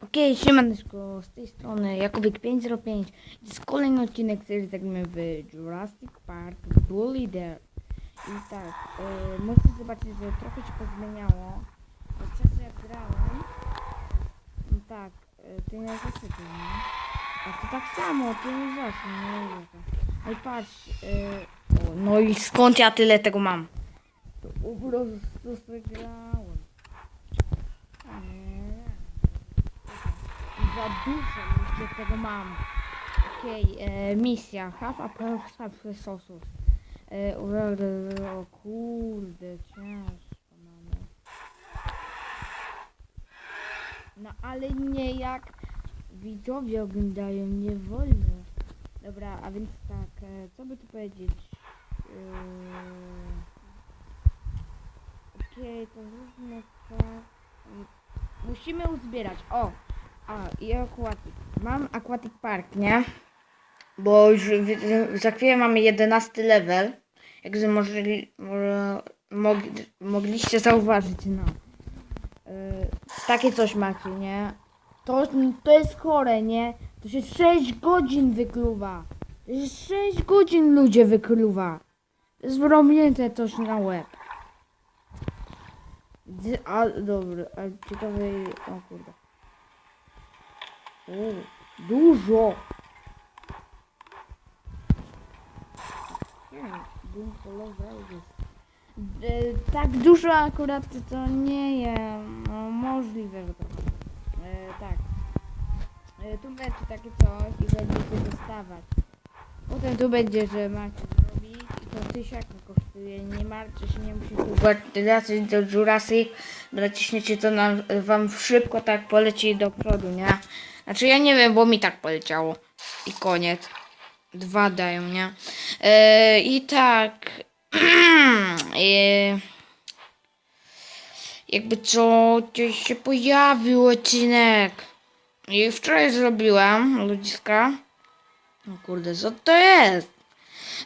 Okej, siemaneczko, z tej strony Jakubik505 To jest kolejny odcinek serii zagramy w Jurassic Park Bully There I tak, e, możecie zobaczyć, że trochę się pozmieniało Od czasu jak grałem no Tak, e, ty nie zasypię, nie? A to tak samo, ty nie zasypię, nie uwierzę No i patrz, e, o, no i skąd ja tyle tego mam? To po prostu grałem. Za dużo już tego mam. Okej, e, misja. Have a perfect sosus. E, o kurde, ciężko mamy. No ale nie jak widzowie oglądają, nie wolno. Dobra, a więc tak, e, co by tu powiedzieć? E, Okej, to zróbmy tak. Musimy uzbierać. O! A, i aquatic. Mam aquatic park, nie? Bo już w- za chwilę mamy 11 level. Jak możli, może, mogli, mogliście zauważyć, no. Yy, takie coś macie, nie? To, to jest chore, nie? To się 6 godzin wykluwa. To się 6 godzin ludzie wykluwa. Wrobnięte coś na łeb. A, dobra, a ciekawe, o kurde. O, dużo. E, Tak dużo akurat to nie jest no, możliwe, że to e, tak. E, tu będzie takie coś i będziecie dostawać. Potem tu będzie, że macie zrobić i to tysiaka kosztuje. Nie martwcie się, nie musicie wracać do Jurassic, naciśniecie to nam, wam szybko tak poleci do przodu, nie? Znaczy ja nie wiem, bo mi tak poleciało. I koniec. Dwa dają, nie? E, I tak. e, jakby co, gdzieś się pojawił odcinek. I wczoraj zrobiłem ludziska. O kurde, co to jest?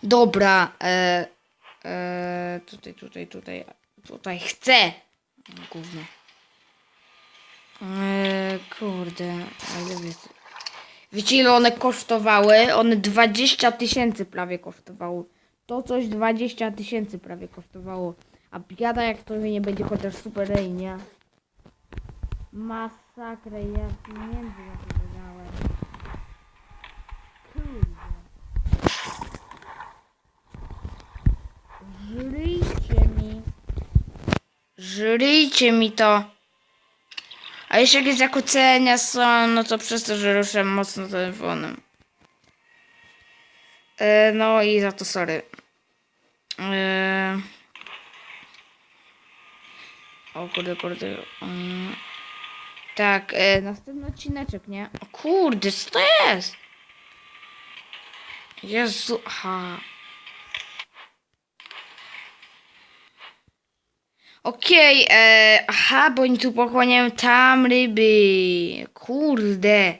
Dobra, e, e, tutaj, tutaj, tutaj, tutaj chcę. Gówno. E, kurde, ale wiecie. Wiecie ile one kosztowały? One 20 tysięcy prawie kosztowały. To coś 20 tysięcy prawie kosztowało. A biada jak to nie będzie chociaż super nie? Masakra, ja pieniędzy na to wydałem. Kurde. Mi. Żryjcie mi to. A jeśli jakieś zakłócenia są, no to przez to, że ruszę mocno telefonem. E, no i za to sorry. E, o kurde, kurde. Mm. Tak, e, następny odcineczek, nie? O kurde, co to jest? Jezu, aha. Okej, e, aha, bo oni tu pochłaniają tam ryby. Kurde.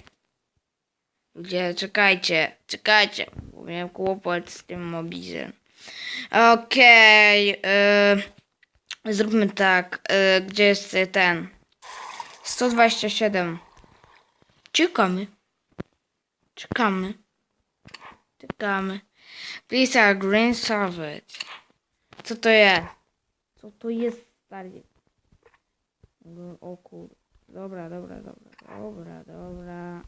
Ludzie, czekajcie, czekajcie. Bo miałem kłopot z tym mobizem. Okej, e, zróbmy tak. E, gdzie jest ten? 127. Czekamy. Czekamy. Czekamy. Please green salvage. Co to jest? Co to jest No, O kur... Dobra, dobra, dobra, dobra, dobra.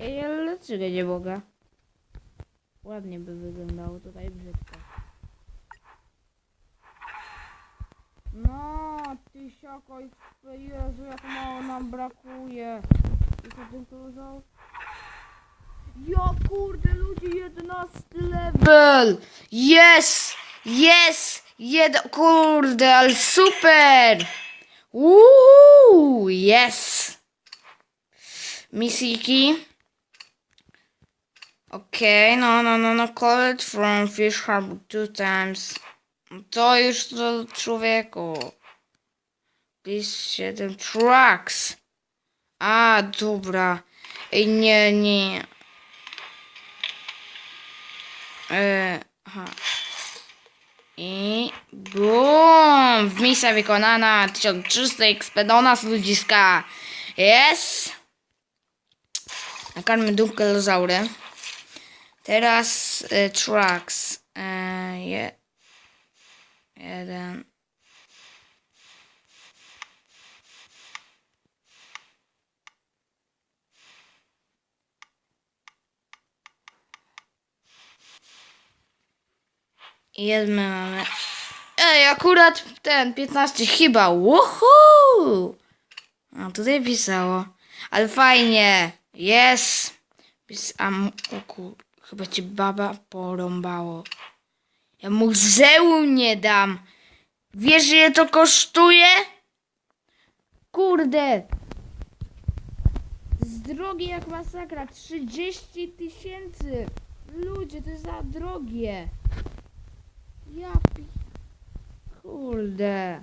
Ej, ale dlaczego nie mogę? Ładnie by wyglądało tutaj brzydko. No, ty siako, Jezu, jak mało nam brakuje. I co tym dużo? Ja kurde, ludzie, 11 level! Yes! Yes! Jed... Kurde, ale super! Uuu, yes! Misiki. Okej, no, no, no, no, called from Fish Harbor two times. To już to człowieku. Please 7 trucks. A, dobra. Ej, nie, nie. E, aha. I BUM! Misja wykonana 1300 XP do nas ludziska. Jest! Nakarmy dunkelozaury. Teraz y, tracks. E, je, jeden. Jedmy mamy. Ej, akurat ten 15 chyba. Woohoo! A tutaj pisało. Ale fajnie. Jest. Pis a mu- o kur... Chyba cię baba porąbało. Ja mu zełu nie dam. Wiesz ile to kosztuje? Kurde. Z drogie jak masakra. 30 tysięcy. Ludzie, to jest za drogie. Ja pi... Kurde.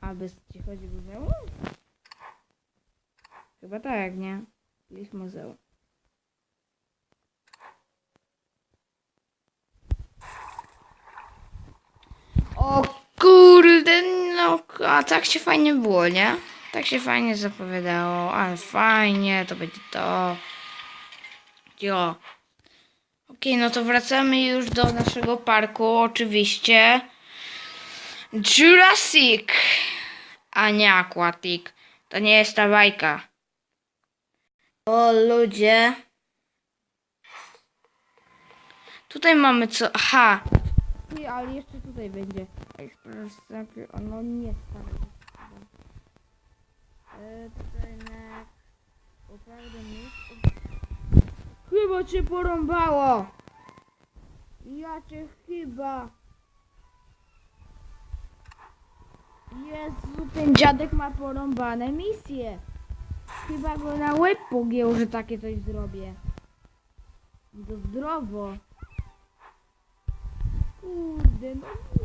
A bez ci chodzi muzeum? Chyba tak, nie? List muzeum. O kurde, no a tak się fajnie było, nie? Tak się fajnie zapowiadało, ale fajnie, to będzie to. Jo. Okej, no to wracamy już do naszego parku, oczywiście. Jurassic, a nie Aquatic. To nie jest ta bajka. O ludzie. Tutaj mamy co. Aha. Ty, ale jeszcze tutaj będzie. Express no nie stary. E, tutaj na. Naprawdę nic. Chyba cię porąbało. Ja cię chyba. Jezu, ten dziadek ma porąbane misje. Chyba go na łeb pogiął, że takie coś zrobię. To zdrowo. Kurde, no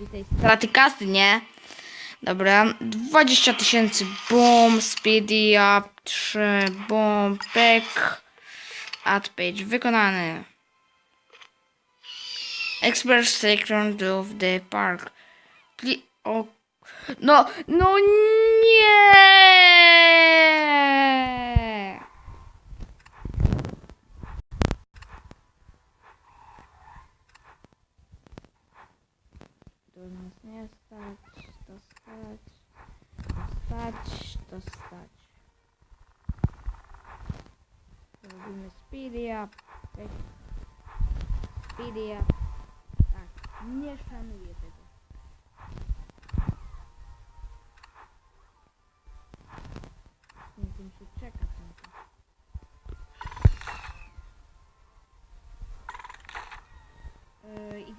Całkowitej straty kasy, nie? Dobra, 20 tysięcy boom, speedy up, 3 boom, back, add page wykonany. Expert second of the park. Pli o, no, no nie! To nas nie stać, to stać, to stać, to stać. Robimy speedy up, tak. Speedy up. Tak, nie szanuję tego. Nie wiem, się czekać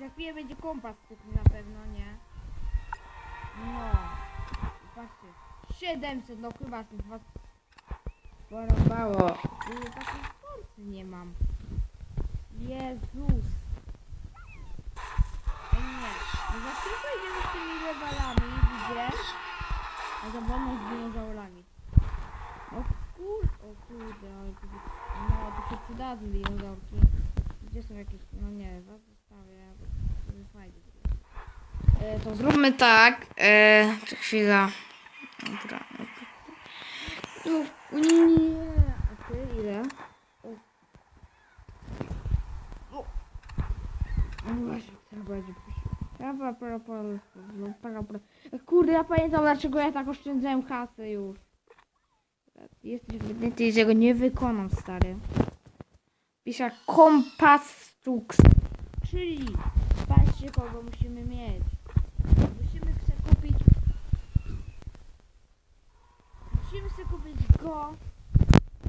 za chwilę będzie kompas taki na pewno, nie? No. Patrzcie. 700, no chyba was porąbało. Takiej forcy nie mam. Jezus. Ej nie. No za chwilę idziemy z tymi lewalami, widzisz? A za wolną z dinozaurami. O kur... O kurde, ale to... No, to się przydadzą dinozaurki. Gdzie są jakieś... No nie, was zostawię, bo to jest fajnie. E, to zróbmy tak. E, chwila. Dobra. No, nie. A ty ile? O. No właśnie, trzeba pa- Kurde, ja pamiętam dlaczego ja tak oszczędzałem kasę już. Jesteś i tego nie wykonam, stary. Pisze kompastux. Czyli patrzcie kogo musimy mieć. Musimy sobie kupić. Sobie kupić go.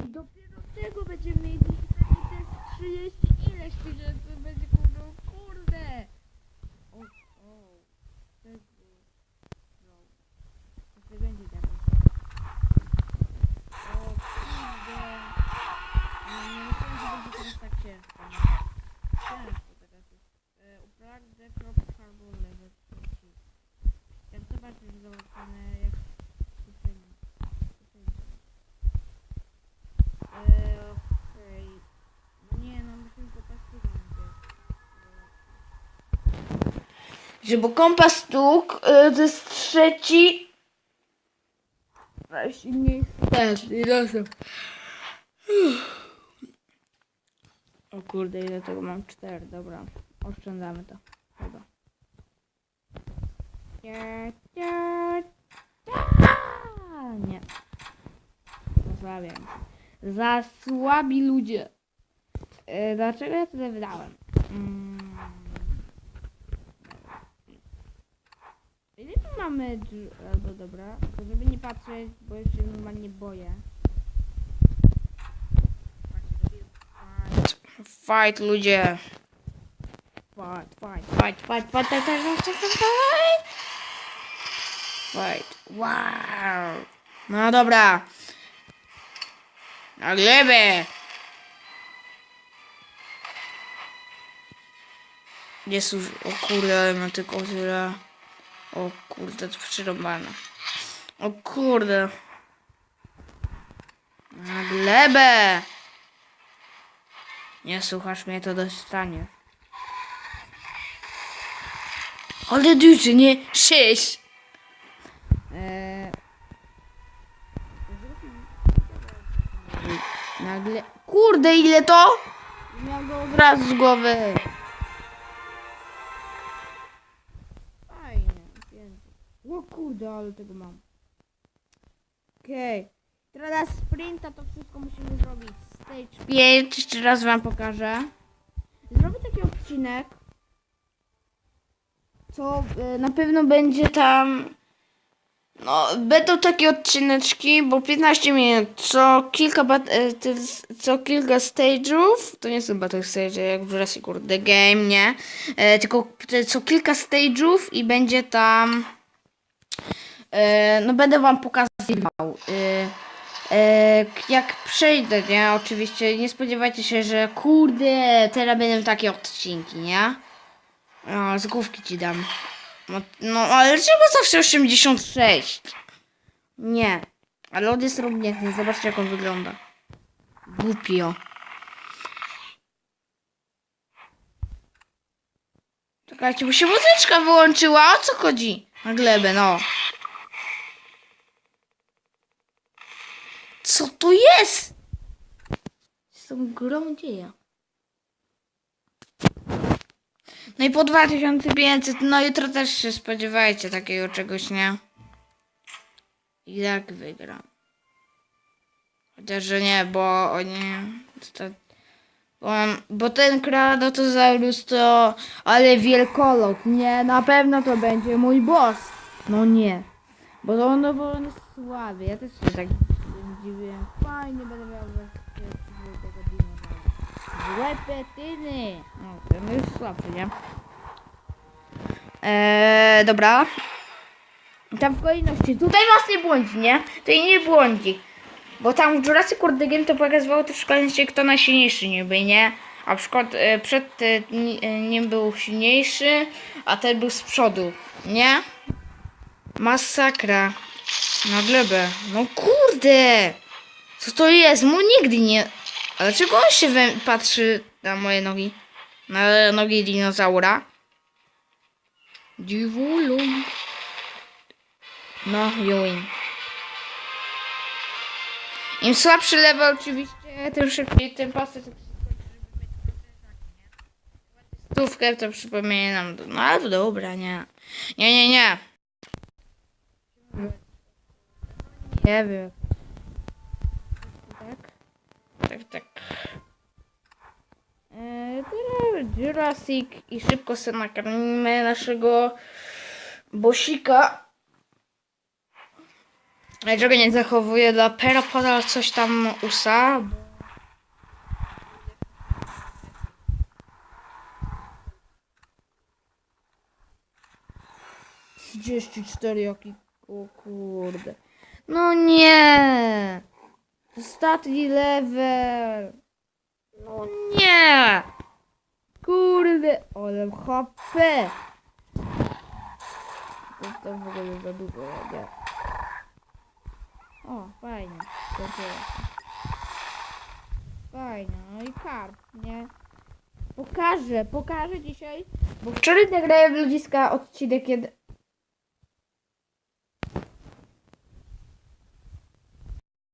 I dopiero tego będziemy mieli to jest 30 ileś tysięcy będzie kurde. Kurde. O, o. Tego. No. To będzie tak. O kurde. No, nie myślałem, że będzie teraz tak ciężko. Ciężko teraz jest. E, Uprawdę kropka albo trzeci. Jak zobaczysz zobaczone jak słyszymy. Eee, okej. No nie no, musimy po prostu Że bo kompas stuk y, to jest trzeci najsilniejszy też i razem. O kurde, ile tego mam? Cztery, dobra. Oszczędzamy to. Chyba. Cia. Nie. Zasłabiam. Zasłabi ludzie. E, dlaczego ja tyle wydałem? Mamy albo dobra, to żeby nie patrzeć, bo już się normalnie boję. Fight, ludzie. Fight, fight, fight, fight, fight, fight, fight, fight, fight, fight. Fight. Wow. No dobra. Na glebę. Jezus, o kurde, ale ma tylko tyle. O kurde, to przerąbane. O kurde. Na glebę. Nie słuchasz mnie, to dostaniesz. Ale duży, nie? Sześć. Eee, nagle... Kurde, ile to? Miał go od Raz z głowy. O kurde, ale tego mam. Okej. Teraz na sprinta to wszystko musimy zrobić. Stage Pięć, jeszcze raz wam pokażę. Zrobię taki odcinek. Co y, na pewno będzie tam. No, będą takie odcineczki, bo 15 minut, co kilka, e, co kilka stage'ów, to nie są battle stage jak w Jurassic World The Game, nie, e, tylko te- co kilka stage'ów i będzie tam, e, no będę wam pokazywał, e, e, jak przejdę, nie, oczywiście, nie spodziewajcie się, że kurde, teraz będą takie odcinki, nie, o, z główki ci dam. No, no ale czemu zawsze 86? Nie. Ale on jest równiętny. Zobaczcie jak on wygląda. Głupio. Czekajcie, bo się muzyczka wyłączyła. O co chodzi? Na glebę, no. Co to jest? Z tą grą dzieje. No i po 2500, no jutro też się spodziewajcie takiego czegoś, nie? I jak wygram? Chociaż, że nie, bo oni... To, bo, bo ten Kranotosaurus to... Ale wielkolot, nie? Na pewno to będzie mój boss. No nie. Bo to on, bo on jest słaby. Ja też się tak dziwiłem. Fajnie będę miał tego dinozaura. Złe petyny. No, ten jest słabszy, nie? Eee, dobra. Tam w kolejności. Tutaj was nie błądzi, nie? Tutaj nie błądzi. Bo tam w Jurassic World The Game to pokazywało też w kolejności kto najsilniejszy niby, nie? A przykład e, przed e, e, nim był silniejszy, a ten był z przodu, nie? Masakra. Na glebę. No kurde! Co to jest? Mu nigdy nie... Ale dlaczego on się we... patrzy na moje nogi? Na nogi dinozaura? Dziwulum. No, win. Im słabszy level oczywiście, tym szybciej ten pasy. Stówkę to przypomina nam. No ale dobra, nie. Nie, nie, nie. Nie wiem. Tak? Tak, tak. Eee, Jurassic I szybko sobie nakarmimy naszego bosika. Dlaczego nie zachowuje dla Perapoda coś tam usa? 34 jaki. O kurde. No nie! Ostatni level. No nie! Kurde. Ale HP. To, to w ogóle za długo, nie. O, fajnie. Się. Fajnie, no i karp, nie? Pokażę, pokażę dzisiaj, bo wczoraj nagrałem ludziska odcinek, kiedy,